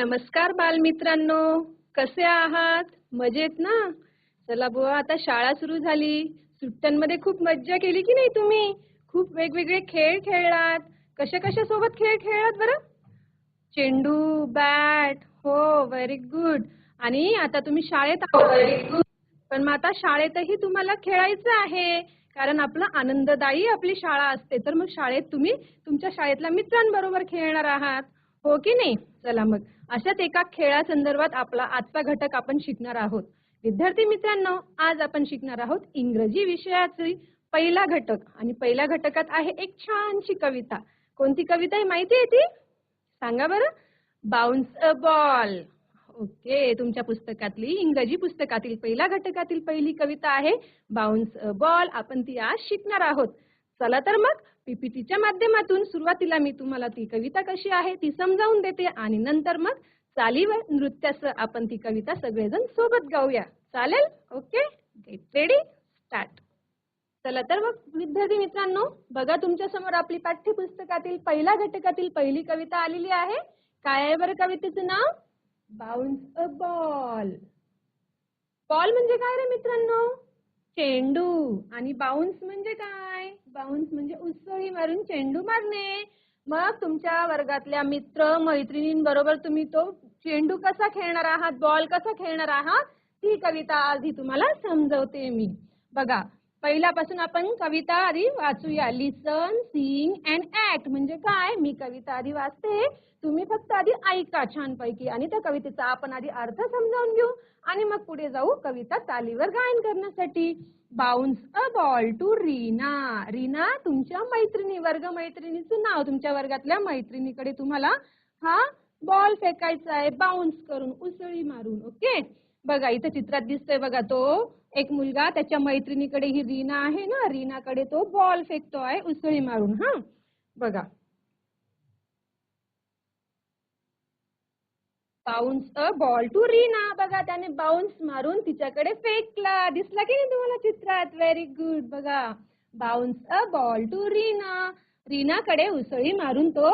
नमस्कार बालमित्रांनो. कसे आहात? मजेत ना? चला बुवा आता शाळा सुरू झाली. सुट्ट्यांमध्ये खूप मज्जा केली की नाही तुम्ही? खूप वेगवेगळे खेळ खेळलात. कशा कशा सोबत खेळ खेळलात बरं? चेंडू बॅट हो व्हेरी गुड आणि आता तुम्ही शाळेत पण मग आता शाळेतही तुम्हाला खेळायचं आहे. कारण आपलं आनंददायी आपली शाळा असते. तर मग शाळेत तुम्ही तुमच्या शाळेतल्या मित्रांबरोबर खेळणार आहात. हो की नाही? चला मग. अशाच एका खेळासंदर्भात आपला आजचा घटक आपण शिकणार आहोत. विद्यार्थी मित्रांनो आज आपण शिकणार आहोत इंग्रजी विषयाची पहिला घटक. आणि पहिल्या घटकात आहे एक छानशी कविता. कोणती कविता आहे माहिती आहे ती? सांगा बरं. Bounce a ball. ओके तुमच्या पुस्तकातली इंग्रजी पुस्तकातील पहिल्या घटकातील पहिली कविता आहे बाउन्स अ बॉल. आपण ती आज शिकणार आहोत. चला तर मग. पीपीटीच्या माध्यमातून सुरुवातीला मी तुम्हाला ती कविता कशी आहे ती समजावून देते आणि नंतर मग चालीवर नृत्यासह आपण ती कविता सगळेजण सोबत गाऊया. चालेल? ओके? गेट रेडी स्टार्ट चला तर मग विद्यार्थी मित्रांनो बघा तुमच्यासमोर आपली पाठ्यपुस्तकातील पहिल्या घटकातील पहिली कविता आलेली आहे. काय आहे बरं कवितेचं नाव? बाउन्स अ बॉल बॉल म्हणजे काय रे मित्रांनो? चेंडू. आणि बाउन्स म्हणजे काय? बाउन्स म्हणजे उसळी मारून चेंडू मारणे. मग तुमच्या वर्गातल्या मित्र मैत्रिणींबरोबर तुम्ही तो चेंडू कसा खेळणार आहात? बॉल कसा खेळणार आहात? ती कविता आधी तुम्हाला समजवते मी. बघा पहिल्यापासून आपण कविता आधी वाचूया. लिसन सिंग अँड ऍक्ट म्हणजे काय? मी कविता आधी वाचते. तुम्ही फक्त आधी ऐका छानपैकी आणि त्या कवितेचा आपण आधी अर्थ समजावून घेऊ आणि मग पुढे जाऊ कविता तालीवर गायन करण्यासाठी. Bounce a ball to Reena Reena तुमच्या मैत्रिणी वर्ग मैत्रिणीचं नाव तुमच्या वर्गातल्या मैत्रिणीकडे तुम्हाला हा बॉल फेकायचा आहे. बाउन्स करून उसळी मारून ओके बघा इथं चित्रात दिसतोय बघा तो. एक मुलगा त्याच्या मैत्रिणीकडे ही रीना आहे ना रीनाकडे तो बॉल फेकतो आहे उसळी मारून हा. बघा. Bounce a ball to Reena बघा त्याने बाउन्स मारून तिच्याकडे फेकला. दिसला की नाही तुम्हाला चित्रात? व्हेरी गुड बघा. Bounce a ball to Reena रीनाकडे उसळी मारून तो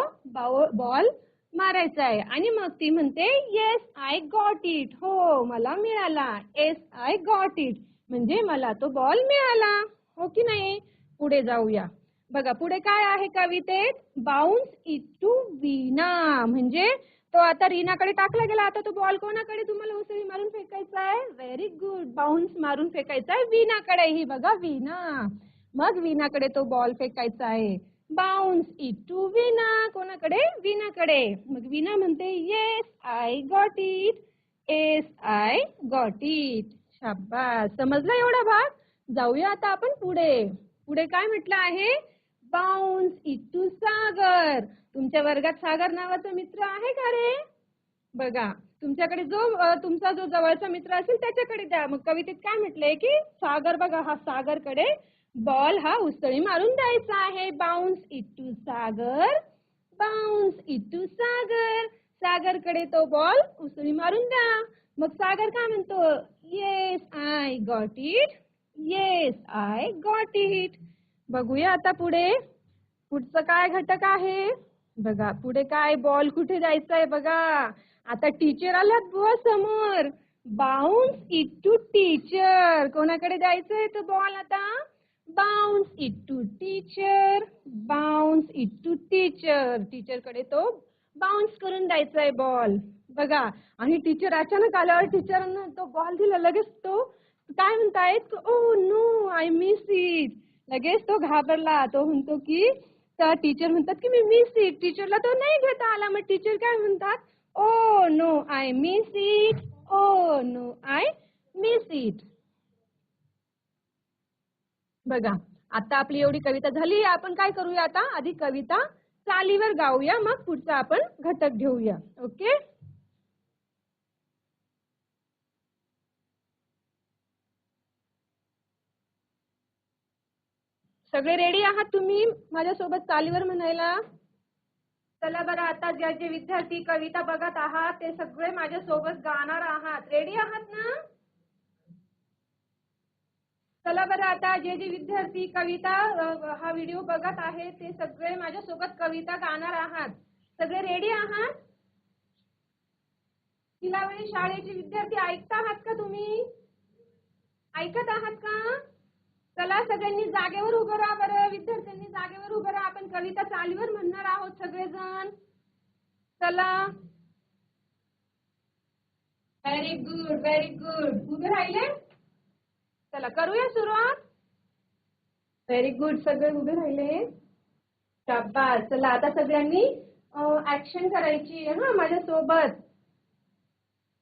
बॉल मारायचा आहे. आणि मग ती म्हणते येस आय गॉट इट हो मला मिळाला. येस आय गॉट इट म्हणजे मला तो बॉल मिळाला. हो की नाही? पुढे जाऊया. बघा पुढे काय आहे कवितेत? बाउन्स इट टू वीना म्हणजे तो आता रीनाकडे टाकला गेला. आता तो बॉल कोणाकडे? तुम्हाला उसळी मारून फेकायचा आहे? व्हेरी गुड बाउन्स मारून फेकायचा आहे. वीनाकडे ही बघा वीणा. मग वीनाकडे तो बॉल फेकायचा आहे. बाउन्स इट टू विना कोणाकडे? विनाकडे मग विना म्हणते yes I got it yes I got it शाबास. समजला एवढा भाग? जाऊया आता आपण पुढे. पुढे काय म्हटलं आहे? Bounce it to Sagar. तुमच्या वर्गात सागर नावाचा मित्र आहे का रे? बघा तुमच्याकडे जो तुमचा जो जवळचा मित्र असेल त्याच्याकडे द्या. मग कवितेत काय म्हटलंय की सागर बघा हा सागरकडे बॉल हा उसळी मारून द्यायचा आहे. Bounce it to Sagar bounce it to Sagar. सागरकडे तो बॉल उसळी मारून द्या. मग सागर काय म्हणतो? Yes I got it yes I got it बघूया आता पुढे. पुढचं काय घटक आहे? बघा पुढे काय? बॉल कुठे जायचा आहे बघा. आता टीचर आलात बुवा समोर. बाउन्स इट टू टीचर कोणाकडे जायचंय तो बॉल आता? Bounce it to teacher bounce it to teacher टीचरकडे तो बाउन्स करून द्यायचा आहे बॉल बघा आणि टीचर अचानक आल्यावर टीचरांना तो बॉल दिला लगेच तो काय म्हणतायत oh no I miss it लगेच तो घाबरला. तो म्हणतो की तर टीचर म्हणतात की मी मिस इट टीचरला तो नाही घेता आला. मग टीचर काय म्हणतात? ओ no I miss it oh no I miss it बघा आता आपली एवढी कविता झाली आपण काय करूया आता? आधी कविता चालीवर गाऊया मग पुढचा आपण घटक घेऊया. ओके? सगळे रेडी आहात तुम्ही माझ्यासोबत चालीवर म्हणायला? चला बरं आता ज्या जे विद्यार्थी कविता बघत आहात ते सगळे माझ्यासोबत गाणार आहात. रेडी आहात ना? चला बरं आता जे जे विद्यार्थी कविता हा व्हिडिओ बघत आहे ते सगळे माझ्यासोबत कविता गाणार आहात. सगळे रेडी आहात? तिलावळी शाळेचे विद्यार्थी ऐकता आहात का तुम्ही? ऐकत आहात का? चला सगळ्यांनी जागेवर उभं राहा बरं. विद्यार्थ्यांनी जागेवर उभं राहा. आपण कविता चालीवर म्हणणार आहोत सगळेजण. चला. व्हेरी गुड व्हेरी गुड उभे राहिले? चला करूया सुरुवात. व्हेरी गुड सगळे उभे राहिले शाबास. चला आता सगळ्यांनी ऍक्शन करायची आहे हा माझ्यासोबत.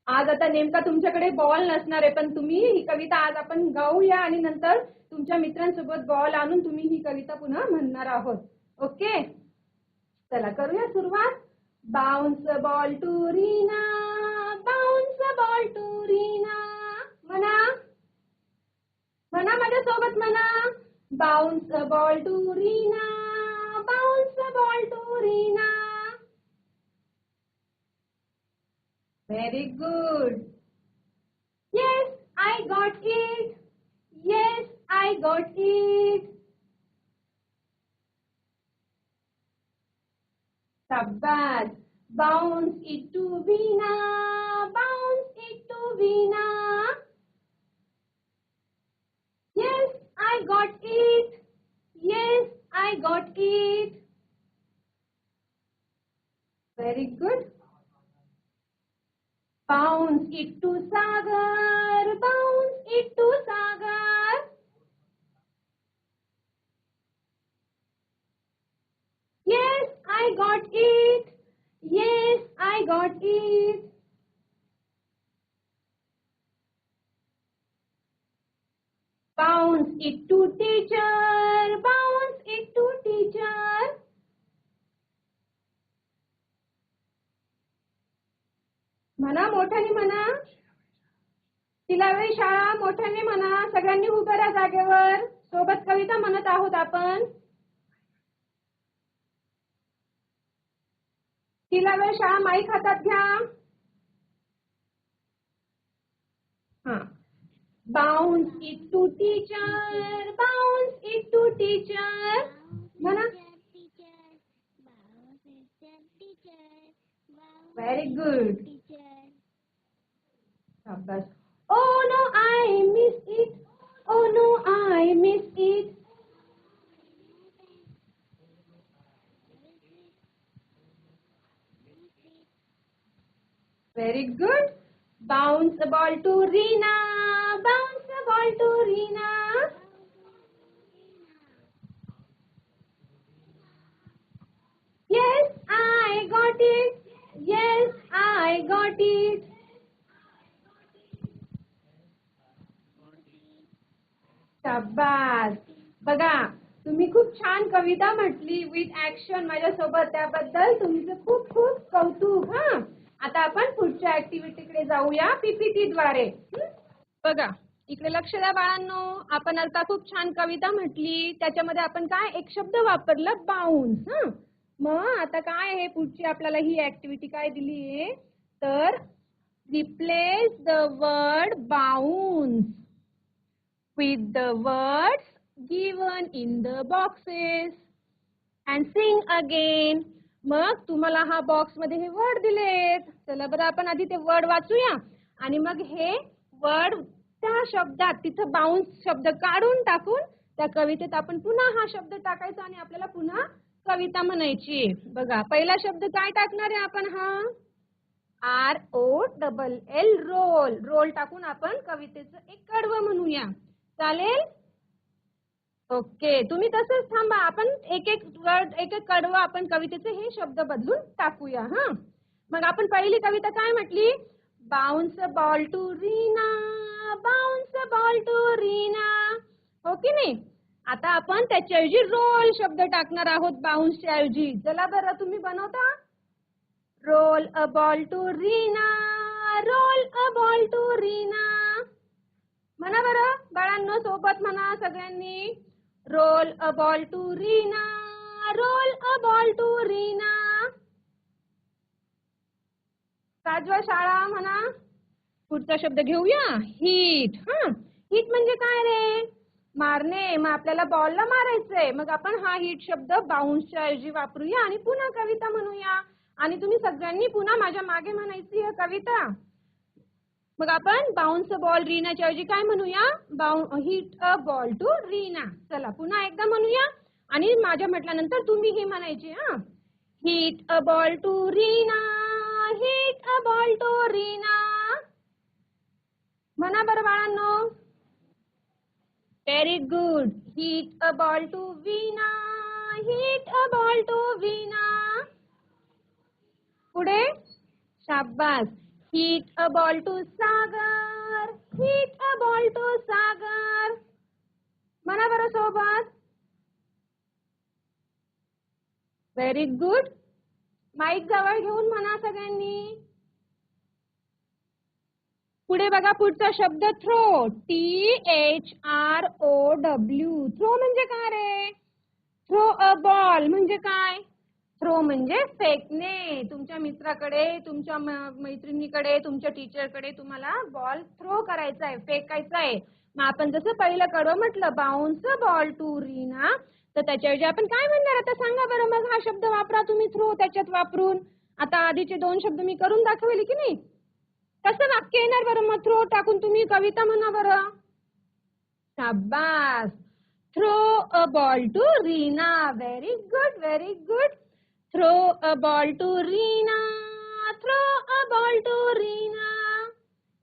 आज आता नेमका तुमच्याकडे बॉल नसणार आहे पण तुम्ही ही कविता आज आपण गाऊया आणि नंतर तुमच्या मित्रांसोबत बॉल आणून तुम्ही ही कविता पुन्हा म्हणणार आहोत. ओके? चला करूया सुरुवात. Bounce ball to Reena bounce ball to Reena म्हणा. म्हणा माझ्या सोबत म्हणा bounce ball to Reena bounce ball to Reena very good yes I got it yes I got it Shabbas. Bounce it to Veena. Bounce it to Veena. Yes, I got it. Yes, I got it. Very good. Bounce it to Sagar. Bounce it to Sagar. Yes, I got it. Yes, I got it. Bounce it to teacher. Bounce it to teacher. म्हणा मोठ्याने म्हणा तिलावे शाळा मोठ्याने म्हणा सगळ्यांनी उभं राहा जागेवर सोबत कविता म्हणत आहोत आपण तिला वेळ शाळा माईक हातात घ्या bounce it to teacher bounce it to teacher. Bana very good. Oh no i miss it. Oh no i miss it. Very good. Bounce the ball to Reena. Bounce the ball to Reena. Yes, I got it. Yes, I got it. शाबास बघा तुम्ही खूप छान कविता म्हटली with action माझ्यासोबत त्याबद्दल तुमचं खूप खूप कौतुक हा आता आपण पुढच्या ऍक्टिव्हिटीकडे जाऊया पीपीटी द्वारे. बघा इकडे लक्ष द्या बाळांनो. आपण आता खूप छान कविता म्हटली. त्याच्यामध्ये आपण काय एक शब्द वापरलं बाउन्स हा? मग आता काय आहे? पुढची आपल्याला ही ऍक्टिव्हिटी काय दिली आहे? तर replace the word bounce with the words given in the boxes and sing again मग तुम्हाला हा बॉक्समध्ये हे वर्ड दिलेत. चला बरं आपण आधी ते वर्ड वाचूया. आणि मग हे वर्ड त्या शब्दात तिथं बाउन्स शब्द काढून टाकून त्या कवितेत आपण पुन्हा हा शब्द टाकायचा आणि आपल्याला पुन्हा कविता म्हणायची. बघा पहिला शब्द काय टाकणार आहे आपण हा? R O double L roll roll टाकून आपण कवितेचं एक कडवं म्हणूया. चालेल? ओके तुम्ही तसंच थांबा. आपण एक एक वर्ड एक एक कडवं आपण कवितेचे हे शब्द बदलून टाकूया हा? मग आपण पहिली कविता काय म्हटली? Bounce ball to Reena bounce ball to Reena हो की नाही? आता आपण त्याच्याऐवजी रोल शब्द टाकणार आहोत बाउन्सच्या ऐवजी. चला बरं तुम्ही बनवता? Roll a ball to Reena roll a ball to Reena म्हणा बरं बाळांनो सोबत म्हणा सगळ्यांनी. Roll a ball to Reena roll a ball to Reena काजवा शाळा म्हणा. पुढचा शब्द घेऊया. हिट हा. हिट म्हणजे काय रे? मारणे. मग आपल्याला बॉलला मारायचंय. मग आपण हा हिट शब्द बाउन्सच्या ऐवजी वापरूया आणि पुन्हा कविता म्हणूया. आणि तुम्ही सगळ्यांनी पुन्हा माझ्या मागे म्हणायची कविता मग आपण बाउन्स बॉल रीनाच्या ऐवजी काय म्हणूया? बाउ hit a ball to Reena. चला पुन्हा एकदा म्हणूया. आणि माझ्या म्हटल्यानंतर तुम्ही हे म्हणायचे हा. Hit a ball to Reena. Hit a ball to Reena. म्हणा बरं बाळांनो. Very good hit a ball to Veena hit a ball to Veena पुढे? शाबास. Hit a ball to Sagar. Hit a ball to Sagar. म्हणा बरं सोबत. Very good mic जवळ घेऊन म्हणा सगळ्यांनी. पुढे बघा पुढचा शब्द throw T H R O W throw म्हणजे काय रे? थ्रो अ बॉल म्हणजे काय? थ्रो म्हणजे फेकणे तुमच्या मित्राकडे तुमच्या मैत्रिणीकडे तुमच्या टीचरकडे तुम्हाला बॉल थ्रो करायचा आहे फेकायचा आहे. मग आपण जसं पहिलं कडवं म्हटलं बाउन्स बॉल टू रीना तर त्याच्याऐवजी आपण काय म्हणणार? आता सांगा बरं मग हा शब्द वापरा तुम्ही थ्रो त्याच्यात वापरून. आता आधीचे दोन शब्द मी करून दाखवले की नाही? कसं वाक्य येणार बरं? मग थ्रो टाकून तुम्ही कविता म्हणा बरं. शाबास. Throw a ball to Reena very good very good throw a ball to Reena throw a ball to Reena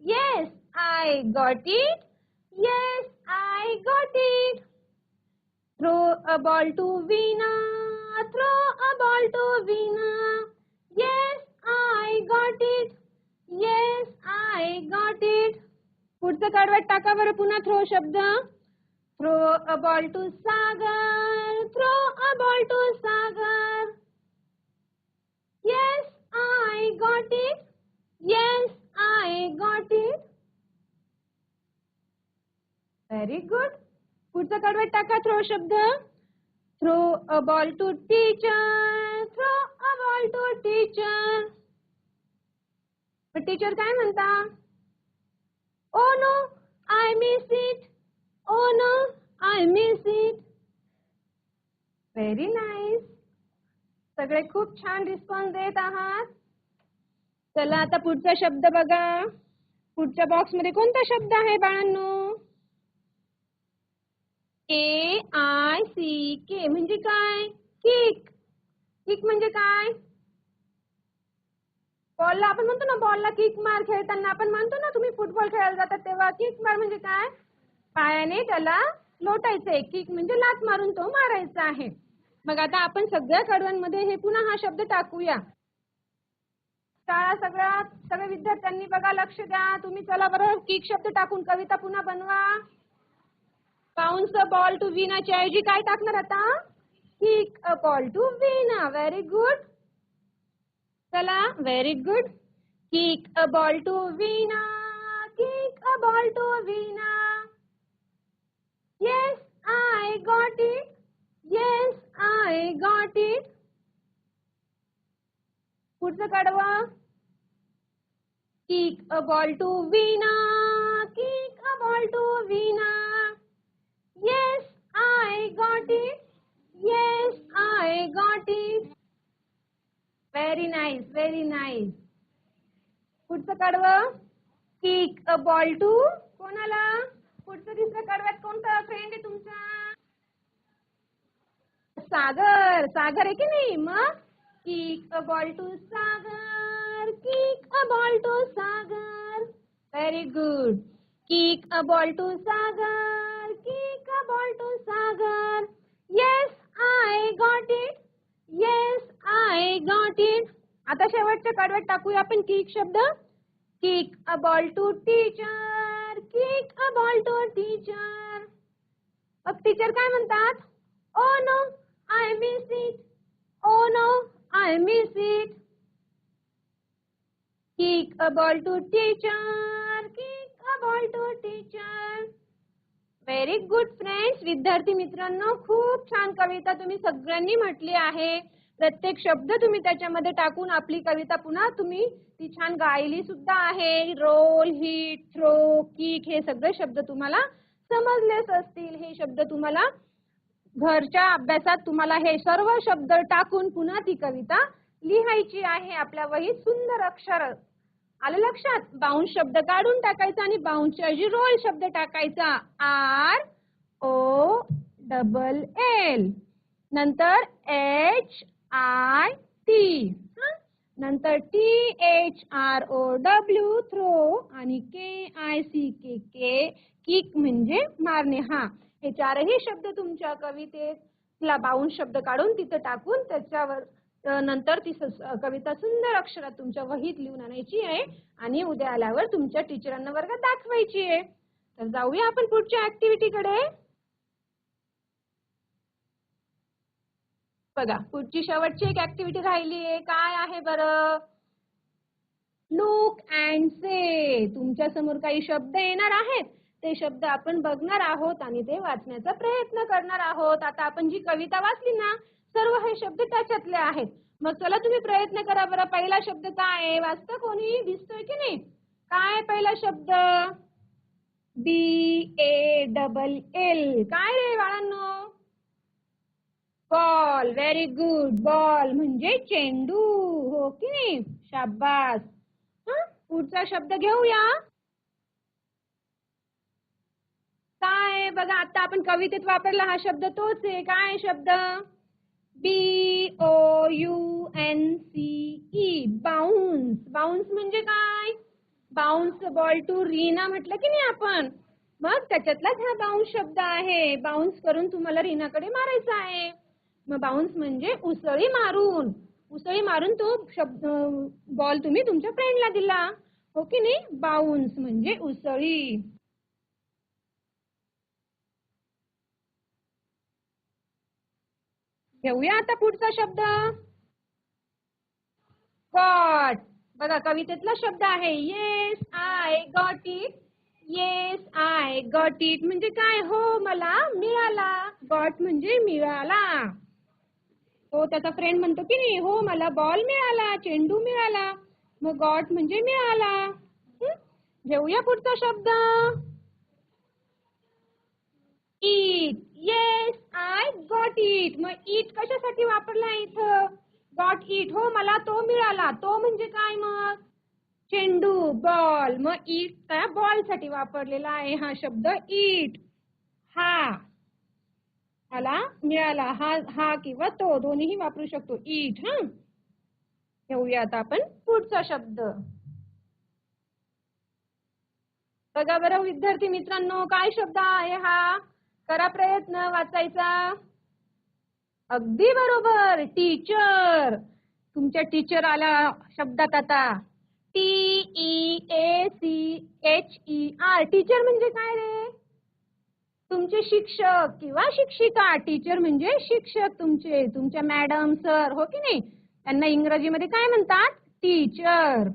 yes I got it yes I got it throw a ball to Veena throw a ball to Veena yes I got it yes I got it पुढचं कडवट टाका बरं पुन्हा throw शब्द throw a ball to Sagar throw a ball to Sagar Yes, I got it Yes, I got it. Very good पुढचं कडवट टाका throw शब्द. Throw a ball to teacher throw a ball to teacher teacher काय म्हणता? ओ no I miss it oh no I miss it very nice सगळे खूप छान response देत आहात. चला आता पुढचा शब्द बघा. पुढच्या बॉक्समध्ये कोणता शब्द आहे बाळांनो? ए आय सी के म्हणजे काय? किक किक म्हणजे काय? बॉलला आपण म्हणतो ना बॉलला किक मार खेळताना आपण म्हणतो ना तुम्ही फुटबॉल खेळायला जातात तेव्हा किक मार म्हणजे काय? पायाने त्याला लोटायचंय. किक म्हणजे लात मारून तो मारायचा आहे. मग आता आपण सगळ्या कडव्यांमध्ये हे पुन्हा हा शब्द टाकूया. शाळा सगळ्या सगळ्या विद्यार्थ्यांनी बघा लक्ष द्या. तुम्ही चला बरं किक शब्द टाकून कविता पुन्हा बनवा. बाउन्स अ बॉल टू विनाच्या ऐवजी काय टाकणार आता? Kick a ball to win very good चला very good kick a ball to Veena kick a ball to Veena yes I got it yes I got it पुढचं कडवा kick a ball to Veena kick a ball to Veena yes I got it yes I got it very nice very nice पुढचं कडवं kick a ball to कोणाला? पुढचं तिसरं कडव्यात कोणता? Friend आहे तुमचा? सागर सागर आहे की नाही? मग? Kick a ball to Sagar kick a ball to Sagar. Very good kick a ball to Sagar kick a ball to Sagar. Yes I got it yes I got it आता शेवटच्या कडव्यात टाकूया आपण किक शब्द. Kick a ball to teacher kick a ball to teacher मग teacher काय म्हणतात? Oh, O no I miss it oh no I miss it kick a ball to teacher. Kick a ball to teacher. Very good friends विद्यार्थी मित्रांनो खूप छान कविता तुम्ही सगळ्यांनी म्हटली आहे. प्रत्येक शब्द तुम्ही त्याच्यामध्ये टाकून आपली कविता पुन्हा तुम्ही ती छान गायली सुद्धा आहे. रोल हिट थ्रो किक हे सगळे शब्द तुम्हाला समजलेच असतील. हे शब्द तुम्हाला घरच्या अभ्यासात तुम्हाला हे सर्व शब्द टाकून पुन्हा ती कविता लिहायची आहे. आपल्या वहीत सुंदर अक्षर आलं लक्षात? बाउन्स शब्द काढून टाकायचा आणि बाउन्सच्या ऐवजी रोल शब्द टाकायचा. R O double L. नंतर एच आय टी. नंतर T H R O W throw. आणि K I C K K kick म्हणजे मारणे. हा. हे चारही शब्द तुमच्या कवितेतला बाउन्स शब्द काढून तिथं टाकून त्याच्यावर नंतर ती कविता सुंदर अक्षरात तुमच्या वहीत लिहून आणायची आहे आणि उद्या आल्यावर तुमच्या टीचरांना वर्गात दाखवायची आहे. तर जाऊया आपण पुढच्या ऍक्टिव्हिटीकडे बघा पुढची शेवटची एक ऍक्टिव्हिटी राहिली आहे. काय आहे बरं? लुक अँड से तुमच्यासमोर काही शब्द येणार आहेत. ते शब्द आपण बघणार आहोत आणि ते वाचण्याचा प्रयत्न करणार आहोत. आता आपण जी कविता वाचली ना सर्व हे शब्द त्याच्यातले आहेत. मग चला तुम्ही प्रयत्न करा बरं पहिला शब्द काय आहे? वाचतं कोणी? दिसतोय की नाही? काय पहिला शब्द? बी ए डबल एल काय रे बाळांनो? बॉल व्हेरी गुड बॉल म्हणजे चेंडू. हो की नाही? शाबास. पुढचा शब्द घेऊया काय आहे? म्हणजे बघा आता आपण कवितेत वापरला हा शब्द तोच आहे. काय शब्द? B O U N C E bounce bounce म्हणजे काय? बाउन्स बॉल टू रीना म्हटलं की नाही आपण? मग त्याच्यातलाच हा बाउन्स शब्द आहे. बाउन्स करून तुम्हाला रीनाकडे मारायचा आहे. मग बाउन्स म्हणजे उसळी मारून. उसळी मारून तो शब्द बॉल तुम्ही तुमच्या फ्रेंडला दिला. ओके की नाही? बाउन्स म्हणजे उसळी. घेऊया आता पुढचा शब्द. गॉट बघा कवितेतला शब्द आहे yes I got it yes I got it म्हणजे काय? हो मला मिळाला. गॉट म्हणजे मिळाला. हो त्याचा फ्रेंड म्हणतो की नाही हो मला बॉल मिळाला चेंडू मिळाला. मग गॉट म्हणजे मिळाला. घेऊया पुढचा शब्द. It yes I got it मग इट कशासाठी वापरला इथं? गॉट इट हो मला तो मिळाला. तो म्हणजे काय मग? चेंडू बॉल मग इट त्या बॉलसाठी वापरलेला आहे हा शब्द इट हा. मला मिळाला. हा हा किंवा तो. दोन्हीही वापरू शकतो. इट हा? घेऊया आता आपण पुढचा शब्द. बघा बरं विद्यार्थी मित्रांनो काय शब्द आहे हा? करा प्रयत्न वाचायचा. अगदी बरोबर. टीचर तुमच्या टीचर आला शब्दात आता. T E A C H E R teacher म्हणजे काय रे? तुमचे शिक्षक किंवा शिक्षिका. टीचर म्हणजे शिक्षक तुमचे. तुमच्या मॅडम सर हो की नाही? त्यांना इंग्रजीमध्ये काय म्हणतात? टीचर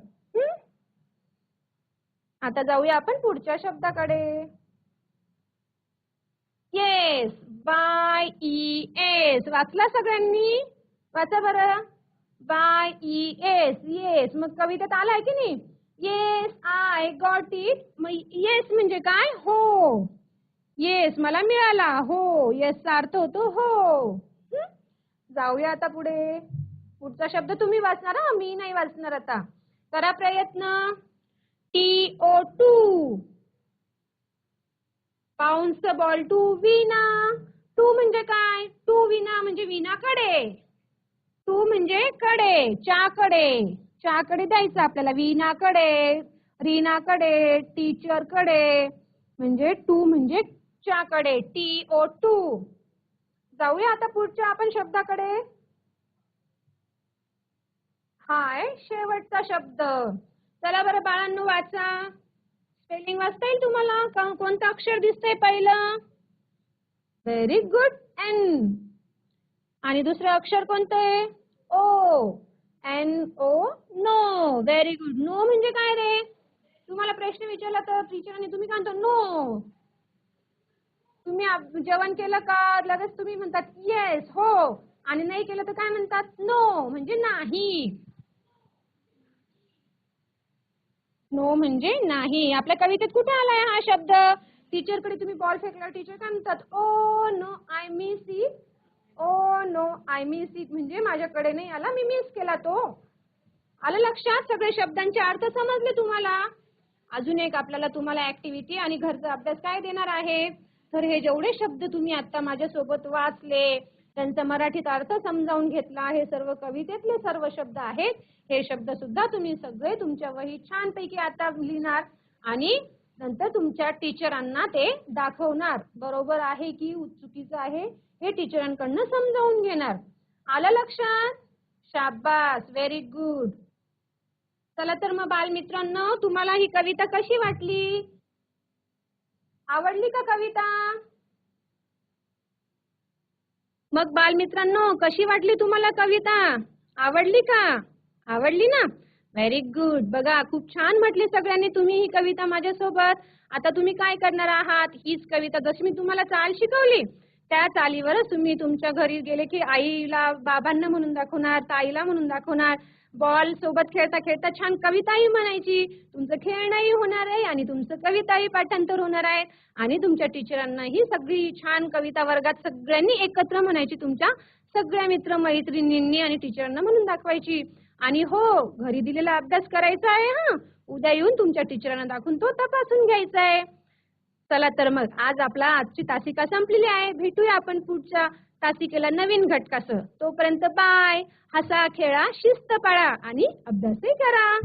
आता जाऊया आपण पुढच्या शब्दाकडे येस बाय ई एस. वाचला सगळ्यांनी? वाचा बरं. Bye E S. येस मग कवितेत आलाय की नाही? येस आय गॉट इट मग येस म्हणजे काय? हो. येस मला मिळाला. हो. येस अर्थ होतो हो. जाऊया आता पुढे. पुढचा शब्द तुम्ही वाचणार हा? मी नाही वाचणार आता. करा प्रयत्न. T O to bounce ball to Veena to म्हणजे काय? टू विना म्हणजे विनाकडे. टू म्हणजे कडे चाकडे चाकडे द्यायचं आपल्याला विनाकडे रीनाकडे टीचरकडे. म्हणजे टू म्हणजे चाकडे टी ओ टू. जाऊया आता पुढच्या आपण शब्दाकडे. हाय शेवटचा शब्द. चला बरं बाळांनो वाचा. स्पेलिंग वाचता येईल तुम्हाला? कोणतं अक्षर दिसतंय पहिलं? व्हेरी गुड एन आणि दुसरं अक्षर कोणतं आहे? O N O no very good no म्हणजे काय रे? तुम्हाला प्रश्न विचारला तर टीचरांनी तुम्ही काय म्हणता? नो तुम्ही जेवण केलं का? लगेच तुम्ही म्हणतात येस हो. आणि नाही केलं तर काय म्हणतात? नो म्हणजे नाही. नो म्हणजे नाही. आपल्या कवितेत कुठे आलाय हा शब्द? टीचरकडे तुम्ही बॉल फेकला टीचर काय म्हणतात? ओ no I miss it oh no I miss it म्हणजे माझ्याकडे नाही आला मी मिस केला तो. आलं लक्षात? सगळे शब्दांचे अर्थ समजले तुम्हाला? अजून एक आपल्याला तुम्हाला ऍक्टिव्हिटी आणि घरचा अभ्यास काय देणार आहे? तर हे जेवढे शब्द तुम्ही आता माझ्यासोबत वाचले त्यांचा मराठीत अर्थ समजावून घेतला हे सर्व कवितेतले सर्व शब्द आहेत. हे शब्द सुद्धा तुम्ही सगळे तुमच्या वही छानपैकी आता लिहिणार आणि नंतर तुमच्या टीचरांना ते दाखवणार. बरोबर आहे की चुकीचं आहे? हे टीचरांकडनं समजावून घेणार. आलं लक्षात? शाबास व्हेरी गुड चला तर मग बालमित्रांनो तुम्हाला ही कविता कशी वाटली? आवडली का कविता? मग बालमित्रांनो कशी वाटली तुम्हाला कविता? आवडली का? आवडली ना? व्हेरी गुड बघा खूप छान म्हटले सगळ्यांनी तुम्ही ही कविता माझ्यासोबत. आता तुम्ही काय करणार आहात? हीच कविता जशी मी तुम्हाला चाल शिकवली त्या चालीवरच तुम्ही तुमच्या घरी गेले की आईला बाबांना म्हणून दाखवणार ताईला म्हणून दाखवणार. बॉल सोबत खेळता खेळता छान कविताही म्हणायची. तुमचं खेळणंही होणार आहे आणि तुमचं कविताही पाठांतर होणार आहे. आणि तुमच्या टीचरांनाही सगळी छान कविता वर्गात सगळ्यांनी एकत्र म्हणायची तुमच्या सगळ्या मित्र मैत्रिणींनी आणि टीचरांना म्हणून दाखवायची. आणि हो घरी दिलेला अभ्यास करायचा आहे हा. उद्या येऊन तुमच्या टीचरांना दाखवून तो तपासून घ्यायचा आहे चला तर मग आज आपला आजची तासिका संपलेली आहे. भेटूया आपण पुढच्या तासिकेला नवीन घटकासह. तोपर्यंत बाय. हसा खेळा शिस्त पाळा आणि अभ्यासही करा.